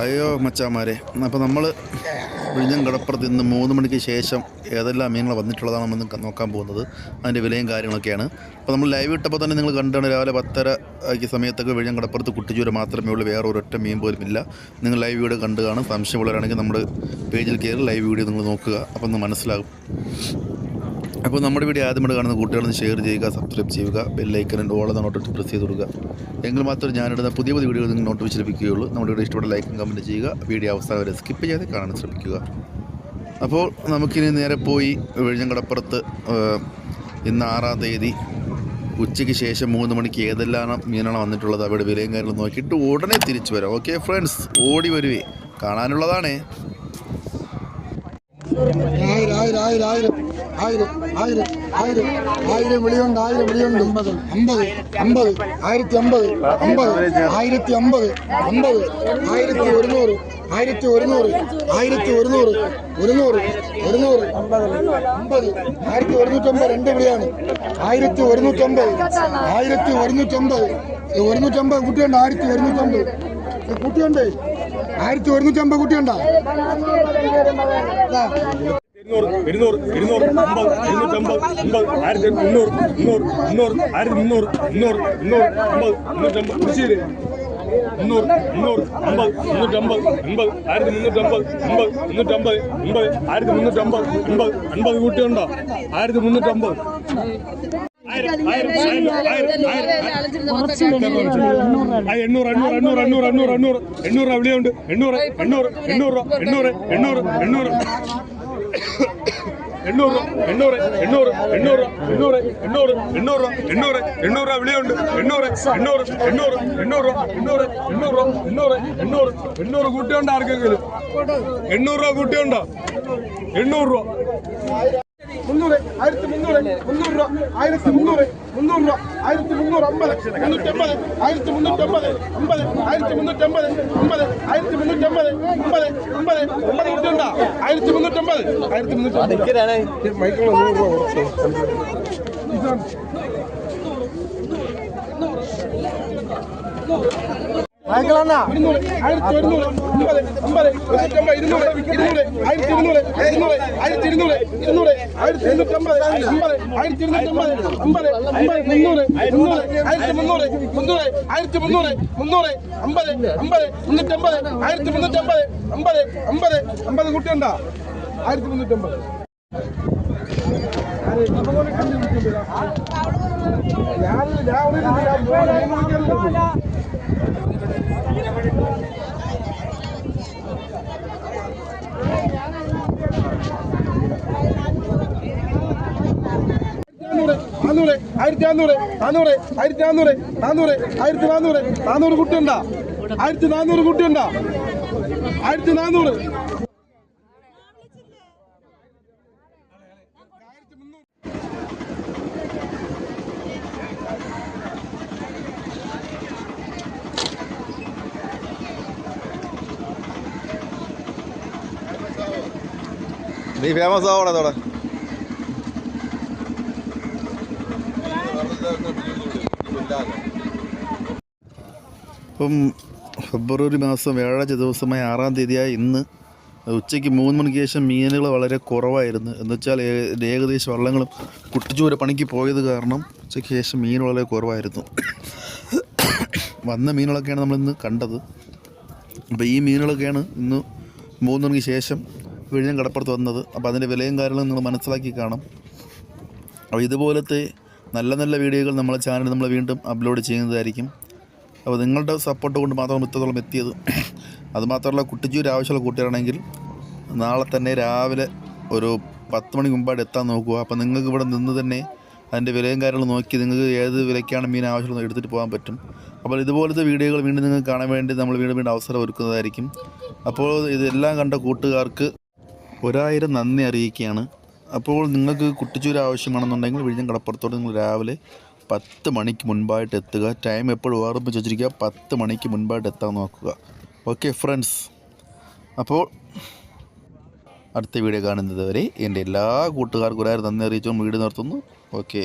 അയ്യോ മച്ചാമാരെ. അപ്പോൾ നമ്മൾ വിഴിഞ്ഞം കടപ്പുറത്ത് ഇന്ന് മൂന്ന് മണിക്ക് ശേഷം ഏതെല്ലാം മീനുകൾ വന്നിട്ടുള്ളതാണ് നമ്മൾ നോക്കാൻ പോകുന്നത്. അതിന്റെ വിലയും കാര്യങ്ങളൊക്കെയാണ്. അപ്പോൾ നമ്മൾ ലൈവ് ഇട്ടപ്പോൾ തന്നെ നിങ്ങൾ കണ്ടാണ് രാവിലെ പത്തര ആക്കിയ സമയത്തൊക്കെ വിഴിഞ്ഞം കടപ്പുറത്ത് കുട്ടിച്ചൂര് മാത്രമേ ഉള്ളൂ. വേറെ ഒരൊറ്റ മീൻ പോലും ഇല്ല. നിങ്ങൾ ലൈവ് വീഡിയോ കണ്ടു കാണും. സംശയമുള്ളവരാണെങ്കിൽ നമ്മുടെ പേജിൽ കയറി ലൈവ് വീഡിയോ നിങ്ങൾ നോക്കുക. അപ്പോൾ ഒന്ന് മനസ്സിലാകും. അപ്പോൾ നമ്മുടെ വീഡിയോ ആദ്യമായിട്ട് കാണുന്ന കുട്ടികളൊന്ന് ഷെയർ ചെയ്യുക സബ്സ്ക്രൈബ് ചെയ്യുക ബെല്ലൈക്കനും ഓളെ നോട്ടിട്ട് പ്രസ് ചെയ്ത് കൊടുക്കുക. എങ്കിൽ മാത്രമേ ഞാനിടുന്ന പുതിയ പുതിയ വീഡിയോ നിങ്ങൾ നോട്ടിഫിക്കേഷൻ ലഭിക്കുകയുള്ളൂ. നമ്മുടെ വീഡിയോ ഇഷ്ടപ്പെട്ട ലൈക്കും കമന്റ് ചെയ്യുക. വീഡിയോ അവസാനം വരെ സ്കിപ്പ് ചെയ്യാതെ കാണാൻ ശ്രമിക്കുക. അപ്പോൾ നമുക്കിനി നേരെ പോയി വെഴിഞ്ഞങ്കടപ്പുറത്ത് ഇന്ന് ആറാം തീയതി. ഉച്ചയ്ക്ക് ശേഷം മൂന്ന് മണിക്ക് ഏതെല്ലാം മീനാണ് വന്നിട്ടുള്ളത്? അവിടെ വിലയും കാര്യങ്ങളും നോക്കിയിട്ട് ഉടനെ തിരിച്ചു വരാം. ഓക്കെ ഫ്രണ്ട്സ് ഓടി വരുവേ. കാണാനുള്ളതാണേ. ആയിരം ആയിരം ആയിരം ആയിരം ആയിരം ആയിരം ആയിരം ആയിരം വിളിയുണ്ട് ആയിരം വിളിയുണ്ട് അമ്പത് അമ്പത് ആയിരത്തി അമ്പത് അമ്പത് ആയിരത്തി അമ്പത് അമ്പത് ആയിരത്തി ഒരുന്നൂറ് ആയിരത്തി ഒരുന്നൂറ് ആയിരത്തി ഒരുന്നൂറ് ഒരുന്നൂറ് ഒരുന്നൂറ് അമ്പത് ആയിരത്തി ഒരുന്നൂറ്റമ്പത് രണ്ട് വിളിയാണ് ആയിരത്തി ഒരുന്നൂറ്റമ്പത് ആയിരത്തി ഒരുന്നൂറ്റമ്പത് ഒരുന്നൂറ്റമ്പത് കുട്ടിയുണ്ട് ആയിരത്തി ഒരുന്നൂറ്റമ്പത് കുട്ടിയുണ്ട്. ആയിരത്തി കുട്ടിയുണ്ടോ? ഇരുന്നൂറ് അമ്പത് അമ്പത് ആയിരത്തി മുന്നൂറ്റമ്പത് അമ്പത് അമ്പത് കൂട്ടിയുണ്ടോ? ആയിരത്തി മുന്നൂറ്റമ്പത്. എണ്ണൂറ് എണ്ണൂറ് എണ്ണൂറ് എണ്ണൂറ് എണ്ണൂറ് എണ്ണൂറ് എണ്ണൂറ് രൂപ വിളിയുണ്ട് എണ്ണൂറ് എണ്ണൂറ് എണ്ണൂറ് രൂപ എണ്ണൂറ് എണ്ണൂറ് എണ്ണൂറ് എണ്ണൂറ് എണ്ണൂറ് എണ്ണൂറ് എണ്ണൂറ് എണ്ണൂറ് എണ്ണൂറ് എണ്ണൂറ് എണ്ണൂറ് എണ്ണൂറ് രൂപ വിളിയുണ്ട് എണ്ണൂറ് എണ്ണൂറ് എണ്ണൂറ് എണ്ണൂറ് രൂപ എണ്ണൂറ് എണ്ണൂറ് രൂപ എണ്ണൂറ് എണ്ണൂറ് എണ്ണൂറ് കൂട്ടിയുണ്ടോ ആർക്കെങ്കിലും എണ്ണൂറ് രൂപ കൂട്ടിയുണ്ടോ എണ്ണൂറ് രൂപ முந்நூறு ஆயிரத்தி முந்நூறு முந்நூறு ரூபா ஆயிரத்தி முந்நூறு முந்நூறு ரூபா ஆயிரத்தி முந்நூறு ஐம்பது. முந்நூற்றி ஐம்பது ஆயிரத்தி முந்நூற்றி ஐம்பது ஐம்பது ஆயிரத்தி முந்நூற்றி ஐம்பது ஐம்பது ஆயிரத்தி முந்நூற்றி ஐம்பது ஐம்பது ஐம்பது ஐம்பது கிட்டா ஆயிரத்தி முந்நூற்றி ஐம்பது ஆயிரத்தி முந்நூற்றி மைக்கில் நூறு ரூபா வரும் ആയിരത്തി മുന്നൂറ് മുന്നൂറ് അമ്പത് അമ്പത് മുന്നൂറ്റമ്പത് ആയിരത്തി മുന്നൂറ്റമ്പത് അമ്പത്. അമ്പത് അമ്പത് കുട്ടിയുണ്ടാ ആയിരത്തി മുന്നൂറ്റമ്പത് ഞാൻ ഞാൻ നാനൂറ് ആയിരത്തി നാനൂറ് നാനൂറ് ആയിരത്തി നാനൂറ് നാനൂറ് ആയിരത്തി നാനൂറ് നാനൂറ് കുട്ടിയുണ്ടോ. ആയിരത്തി നാനൂറ് കുട്ടിയുണ്ടോ. ആയിരത്തി നാനൂറ്. നീ ഫേമസ് ആവണേ അതോടെ ഇപ്പം ഫെബ്രുവരി മാസം വ്യാഴാഴ്ച ദിവസമായ ആറാം തീയതിയായ ഇന്ന് ഉച്ചയ്ക്ക് മൂന്ന് മണിക്ക് ശേഷം മീനുകൾ വളരെ കുറവായിരുന്നു. എന്നുവെച്ചാൽ വെച്ചാൽ ഏകദേശം വള്ളങ്ങളും കുട്ടിച്ചൂര പണിക്ക് പോയത് കാരണം ഉച്ചയ്ക്ക് ശേഷം മീൻ വളരെ കുറവായിരുന്നു. വന്ന മീനുകളൊക്കെയാണ് നമ്മളിന്ന് കണ്ടത്. അപ്പോൾ ഈ മീനുകളൊക്കെയാണ് ഇന്ന് മൂന്ന് മണിക്ക് ശേഷം വിഴിഞ്ഞം കടപ്പുറത്ത് വന്നത്. അപ്പോൾ അതിന്റെ വിലയും കാര്യങ്ങളും നിങ്ങൾ മനസ്സിലാക്കി കാണാം. അപ്പോൾ ഇതുപോലത്തെ നല്ല നല്ല വീഡിയോകൾ നമ്മളെ ചാനൽ നമ്മൾ വീണ്ടും അപ്ലോഡ് ചെയ്യുന്നതായിരിക്കും. അപ്പോൾ നിങ്ങളുടെ സപ്പോർട്ട് കൊണ്ട് മാത്രം ഇത്രത്തോളം എത്തിയത്. അതുമാത്രമല്ല കുട്ടിച്ചൂര് ആവശ്യമുള്ള കൂട്ടുകാരാണെങ്കിൽ നാളെ തന്നെ രാവിലെ ഒരു പത്ത് മണി മുമ്പായിട്ട് എത്താൻ നോക്കുക. അപ്പോൾ നിങ്ങൾക്ക് ഇവിടെ നിന്ന് തന്നെ അതിന്റെ വിലയും കാര്യങ്ങളും നോക്കി നിങ്ങൾക്ക് ഏത് വിലയ്ക്കാണ് മീൻ ആവശ്യമുള്ളത് എടുത്തിട്ട് പോകാൻ പറ്റും. അപ്പോൾ ഇതുപോലത്തെ വീഡിയോകൾ വീണ്ടും നിങ്ങൾക്ക് കാണാൻ വേണ്ടി നമ്മൾ വീണ്ടും വീണ്ടും അവസരം ഒരുക്കുന്നതായിരിക്കും. അപ്പോൾ ഇതെല്ലാം കണ്ട കൂട്ടുകാർക്ക് ഒരായിരം നന്ദി അറിയിക്കുകയാണ്. അപ്പോൾ നിങ്ങൾക്ക് കുട്ടിച്ചൂര് ആവശ്യമാണെന്നുണ്ടെങ്കിൽ വിഴിഞ്ഞം കടപ്പുറത്തോട് നിങ്ങൾ രാവിലെ പത്ത് മണിക്ക് മുൻപായിട്ട് എത്തുക. ടൈം എപ്പോഴും ഓർമ്മിച്ച് വെച്ചിരിക്കുക. പത്ത് മണിക്ക് മുൻപായിട്ട് എത്താൻ നോക്കുക. ഓക്കെ ഫ്രണ്ട്സ് അപ്പോൾ അടുത്ത വീഡിയോ കാണുന്നത് വരെ എന്റെ എല്ലാ കൂട്ടുകാർക്കും ഒരാൾ നന്ദി അറിയിച്ചും വീട് നിർത്തുന്നു. ഓക്കെ